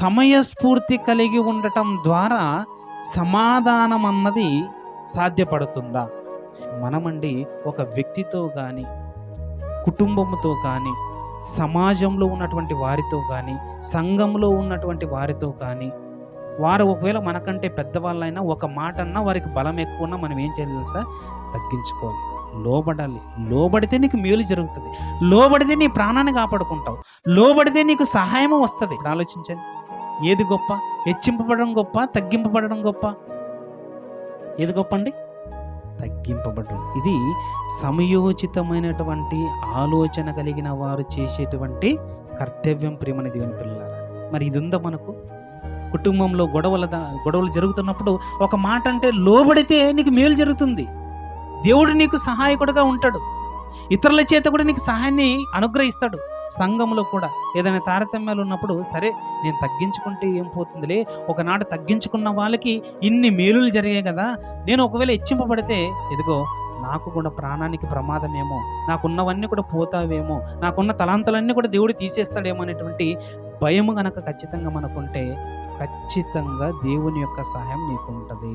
సమయస్ఫూర్తి కలిగి ఉండటం ద్వారా సమాధానం అన్నది సాధ్యపడుతుందా? మనమండి ఒక వ్యక్తితో కానీ కుటుంబంతో కానీ సమాజంలో ఉన్నటువంటి వారితో కానీ సంఘంలో ఉన్నటువంటి వారితో కానీ వారు ఒకవేళ మనకంటే పెద్దవాళ్ళైనా ఒక మాట అన్నా వారికి బలం ఎక్కువన్నా మనం ఏం చేయాలి సార్ తగ్గించుకోవాలి. లోబడాలి. లోబడితే నీకు మేలు జరుగుతుంది. లోబడితే నీ ప్రాణాన్ని కాపాడుకుంటావు. లోబడితే నీకు సహాయం వస్తుంది. ఆలోచించండి. ఏది గొప్ప? హెచ్చింపబడడం గొప్ప తగ్గింపబడడం గొప్ప? ఏది గొప్ప అండి? తగ్గింపబడడం. ఇది సమయోచితమైనటువంటి ఆలోచన కలిగిన వారు చేసేటువంటి కర్తవ్యం ప్రేమని దేవుని పిల్లల మరి ఇది ఉందా మనకు? కుటుంబంలో గొడవల దా- గొడవలు జరుగుతున్నప్పుడు ఒక మాట అంటే లోబడితే నీకు మేలు జరుగుతుంది. దేవుడు నీకు సహాయకుడుగా ఉంటాడు. ఇతరుల చేత కూడా నీకు సహాయాన్ని అనుగ్రహిస్తాడు. సంఘంలో కూడా ఏదైనా తారతమ్యాలు ఉన్నప్పుడు సరే నేను తగ్గించుకుంటే ఏం పోతుందిలే? ఒకనాడు తగ్గించుకున్న వాళ్ళకి ఇన్ని మేలులు జరిగాయి కదా నేను ఒకవేళ హెచ్చింపబడితే ఇదిగో నాకు కూడా ప్రాణానికి ప్రమాదమేమో నాకున్నవన్నీ కూడా పోతావేమో నాకున్న తలాంతలన్నీ కూడా దేవుడు తీసేస్తాడేమో అనేటువంటి భయం కనుక ఖచ్చితంగా మనకుంటే ఖచ్చితంగా దేవుని యొక్క సహాయం నీకు ఉంటుంది.